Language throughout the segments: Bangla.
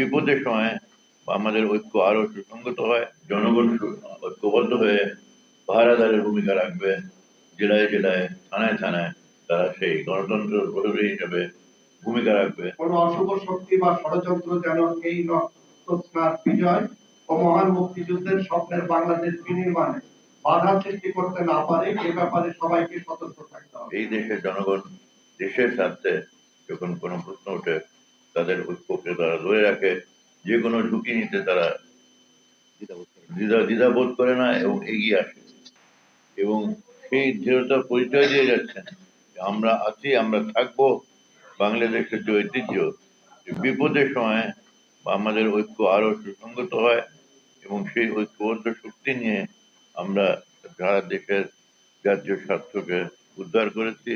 বিপদের সময় আমাদের ঐক্য আরও সুসংগত হয় জনগণ ঐক্যবদ্ধ হয়ে পাহারাদারের ভূমিকা রাখবে জেলায় জেলায় থানায় থানায় তারা সেই গণতন্ত্র প্রহরী হিসেবে ভূমিকা রাখবে। কোন অশুভ শক্তি বা ষড়যন্ত্র যেন এই রক্তস্নাত বিজয় ও মহান মুক্তিযুদ্ধের স্বপ্নের বাংলাদেশ বিনির্মাণে বাধা সৃষ্টি করতে না পারে এ ব্যাপারে সবাইকে সতর্ক থাকতে হবে। এই দেশের জনগণ দেশের স্বার্থে যখন কোনো প্রশ্ন ওঠে তাদের ঐক্যকে তারা ধরে রাখে যে কোনো ঝুঁকি নিতে তারা দ্বিধা, দ্বিধাবোধ করে না এবং এগিয়ে আসে। এবং সেই দৃঢ়তার পরিচয় দিয়ে যাচ্ছেন আমরা আছি, আমরা থাকব, বাংলাদেশের যে ঐতিহ্য বিপদের সময় আমাদের ঐক্য আরও সুসংগত হয় এবং সেই ঐক্যবদ্ধ শক্তি নিয়ে আমরা সারা দেশের জাতীয় স্বার্থকে উদ্ধার করেছি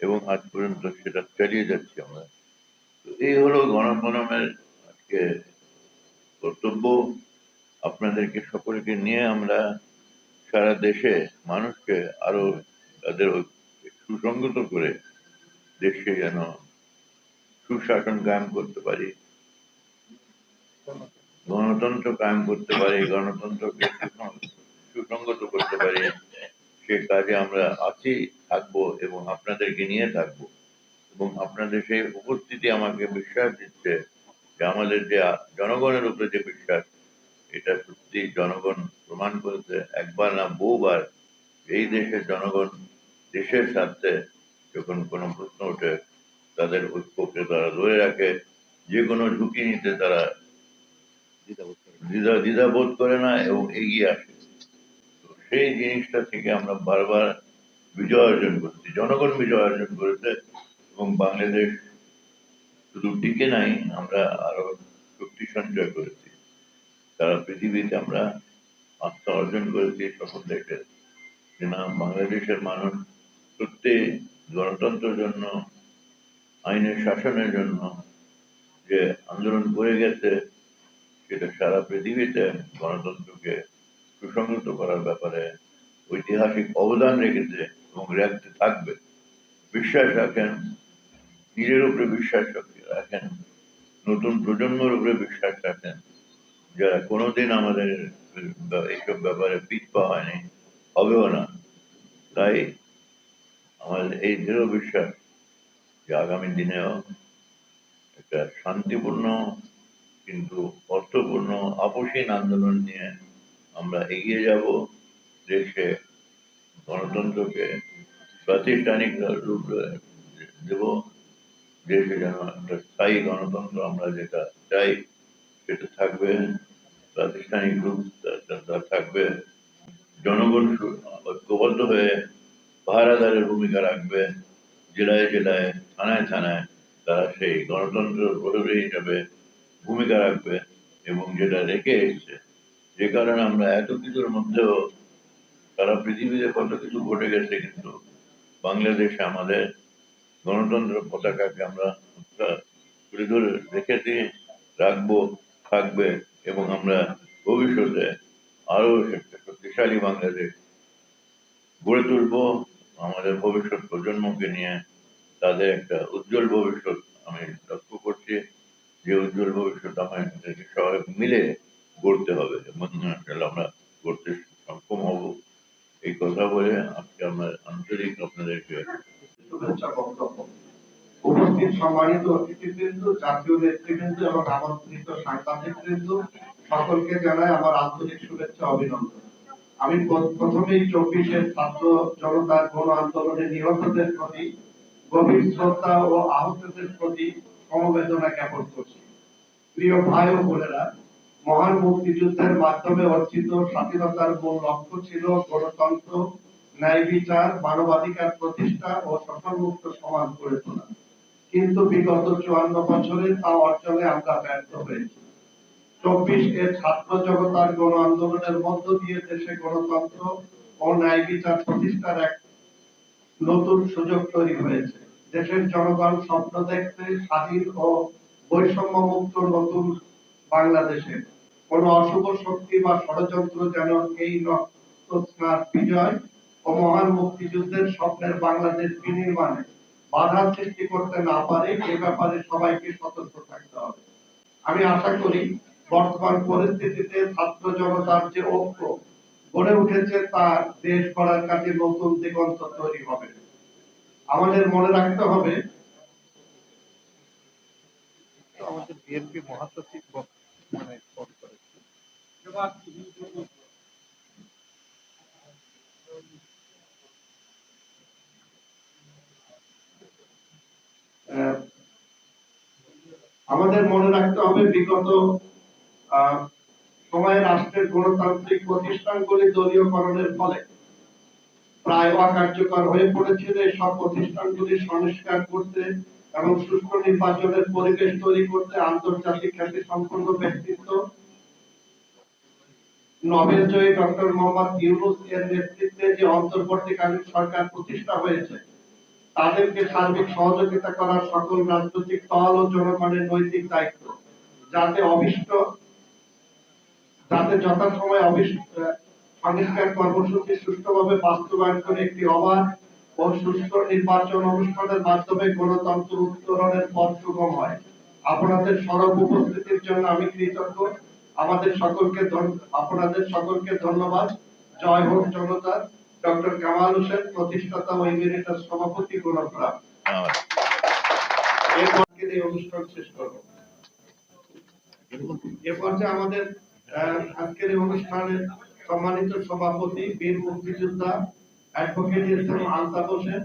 এবং আজ পর্যন্ত সেটা চালিয়ে যাচ্ছি আমরা। এই হলো গণমানমের আজকে কর্তব্য। আপনাদেরকে সকলকে নিয়ে আমরা সারা দেশে মানুষকে আরও তাদের সুসংগত করে দেশকে যেন সুশাসন কায়েম করতে পারি। গণতন্ত্র কায়েম করতে পারি, গণতন্ত্রকে সুসংগত করতে পারি। সে কাজে আমরা আছি, থাকব এবং আপনাদেরকে নিয়ে থাকব। এবং আপনাদের সেই উপস্থিতি আমাকে বিশ্বাস দিচ্ছে যে আমাদের যে জনগণের উপরে যে বিশ্বাস এটা সত্যি জনগণ প্রমাণ করেছে একবার না বহুবার এই দেশের জনগণ দেশের স্বার্থে যখন কোনো প্রশ্ন ওঠে তাদের ঐক্যকে তারা ধরে রাখে যে কোনো ঝুঁকি নিতে তারা দ্বিধা দ্বিধাবোধ করে না এবং এগিয়ে আসে। তো সেই জিনিসটা থেকে আমরা বারবার বিজয় অর্জন করছি। জনগণ বিজয় অর্জন করেছে। এবং বাংলাদেশ শুধু টিকে নাই, আমরা আরও শক্তি সঞ্চয় করেছি। সারা পৃথিবীতে আমরা আস্থা অর্জন করেছি সকল দেশের। যে বাংলাদেশের মানুষ সত্যি গণতন্ত্রের জন্য, আইনের শাসনের জন্য যে আন্দোলন করে গেছে, সেটা সারা পৃথিবীতে গণতন্ত্রকে সুসংহত করার ব্যাপারে ঐতিহাসিক অবদান রেখেছে এবং রাখতে থাকবে। বিশ্বাস রাখেন নিজের উপরে বিশ্বাস রাখেন। নতুন প্রজন্মের উপরে বিশ্বাস রাখেন। যারা কোনোদিন আমাদের এইসব ব্যাপারে পিছপা হয়নি, হবেও না। তাই আমাদের এই দৃঢ় বিশ্বাস যে আগামী দিনেও একটা শান্তিপূর্ণ কিন্তু অর্থপূর্ণ আপসীন আন্দোলন নিয়ে আমরা এগিয়ে যাব। দেশে গণতন্ত্রকে প্রাতিষ্ঠানিক রূপ দেব। দেশে যেন একটা স্থায়ী গণতন্ত্র, আমরা যেটা চাই সেটা থাকবে। প্রাতিষ্ঠানিক রূপ থাকবে। জনগণ ঐক্যবদ্ধ হয়ে পাহারাদারের ভূমিকা রাখবে। জেলায় জেলায়, থানায় থানায় তারা সেই গণতন্ত্র প্রহরী হিসাবে ভূমিকা রাখবে এবং যেটা রেখে এসছে, যে কারণে আমরা এত কিছুর মধ্যেও সারা পৃথিবীতে কত কিছু ঘটে গেছে কিন্তু বাংলাদেশে আমাদের গণতন্ত্র পতাকাকে আমরা তুলে ধরে রেখেছি, রাখব, থাকবে এবং আমরা ভবিষ্যতে আরও একটা শক্তিশালী বাংলাদেশ গড়ে তুলবো। আমাদের ভবিষ্যৎ প্রজন্মকে নিয়ে তাদের একটা উজ্জ্বল ভবিষ্যৎ আমি লক্ষ্য করছি। যে উজ্জ্বল ভবিষ্যৎ আমাদেরকে সবাই মিলে গড়তে হবে এবং আমরা গড়তে সক্ষম হব। এই কথা বলে আজকে আমরা আন্তরিক আপনাদেরকে শুভেচ্ছা বক্তব্য। উপস্থিত সম্মানিত অতিথিবৃন্দ, জাতীয় নেতৃবৃন্দ এবং আমন্ত্রিত সাংবাদিকবৃন্দ, সকলকে জানাই আমার আন্তরিক শুভেচ্ছা অভিনন্দন। আমি প্রথমেই চব্বিশের ছাত্র জনতার গণ আন্দোলনে নিহতদের প্রতি গভীর শ্রদ্ধা ও আহতদের প্রতি সমবেদনা জ্ঞাপন করছি। প্রিয় ভাই ও বোনেরা, মহান মুক্তিযুদ্ধের মাধ্যমে অর্জিত স্বাধীনতার মূল লক্ষ্য ছিল গণতন্ত্র ন্যায় বিচার, মানবাধিকার প্রতিষ্ঠা ও শোষণমুক্ত সমাজ গড়ে তোলা। কিন্তু বিগত চুয়ান্ন বছরে তা অর্জনে আমরা ব্যর্থ হয়েছি। চব্বিশ এর ছাত্র জগতার গণ আন্দোলনের মধ্য দিয়ে দেশে গণতন্ত্র ও ন্যায় বিচার প্রতিষ্ঠার এক নতুন সুযোগ তৈরি হয়েছে। দেশের জনগণ স্বপ্ন দেখতে স্বাধীন ও বৈষম্য মুক্ত নতুন বাংলাদেশে। কোন অশুভ শক্তি বা ষড়যন্ত্র যেন এই রক্তস্নাত বিজয় ও মহান মুক্তিযুদ্ধের স্বপ্নের বাংলাদেশ বিনির্মাণে বাধা সৃষ্টি করতে না পারে, এ ব্যাপারে সবাইকে সতর্ক থাকতে হবে। আমি আশা করি বর্তমান পরিস্থিতিতে ছাত্র জনতার যে ঐক্য গড়ে উঠেছে, তা দেশ গড়ার কাছে নতুন দিগন্ত তৈরি হবে। আমাদের মনে রাখতে হবে, আমাদের বিএনপি মহাসচিব মানে করেছে। আমাদের মনে রাখতে হবে, বিগত সময়ে রাষ্ট্রের গণতান্ত্রিক প্রতিষ্ঠানগুলি দলীয়করণের ফলে প্রায় অকার্যকর হয়ে পড়েছিল। এই সব প্রতিষ্ঠানগুলি সংস্কার করতে এবং সুষ্ঠু নির্বাচনের পরিবেশ তৈরি করতে আন্তর্জাতিক খ্যাতি সম্পন্ন ব্যক্তিত্ব। নোবেল জয়ী ডক্টর মোহাম্মদ ইউনুস এর নেতৃত্বে যে অন্তর্বর্তীকালীন সরকার প্রতিষ্ঠা হয়েছে তাদেরকে সার্বিক সহযোগিতা করার সকল রাজনৈতিক দল ও জনগণের নৈতিক দায়িত্ব। যাতে অভিষ্ট যাতে যথাসময়ে অভিষ্ট আহ, সংস্কার কর্মসূচি সুষ্ঠুভাবে বাস্তবায়ন করে একটি অবাধ ও সুষ্ঠু নির্বাচন অনুষ্ঠানের মাধ্যমে গণতন্ত্র উত্তরণের পথ সুগম হয়। আপনাদের সরব উপস্থিতির জন্য আমি কৃতজ্ঞ। আমাদের সকলকে আপনাদের সকলকে ধন্যবাদ। জয় হোক জনতা। ডক্টর কামাল হোসেন প্রতিষ্ঠাতা ও ইমিরেটাস সভাপতি গোলাপরাম আমার এরপর এই অনুষ্ঠান শেষ করব। এ পর্যায়ে আমাদের আজকের এই অনুষ্ঠানের সম্মানিত সভাপতি বীর মুক্তিযোদ্ধা অ্যাডভোকেট ইসলাম আলতাফ হোসেন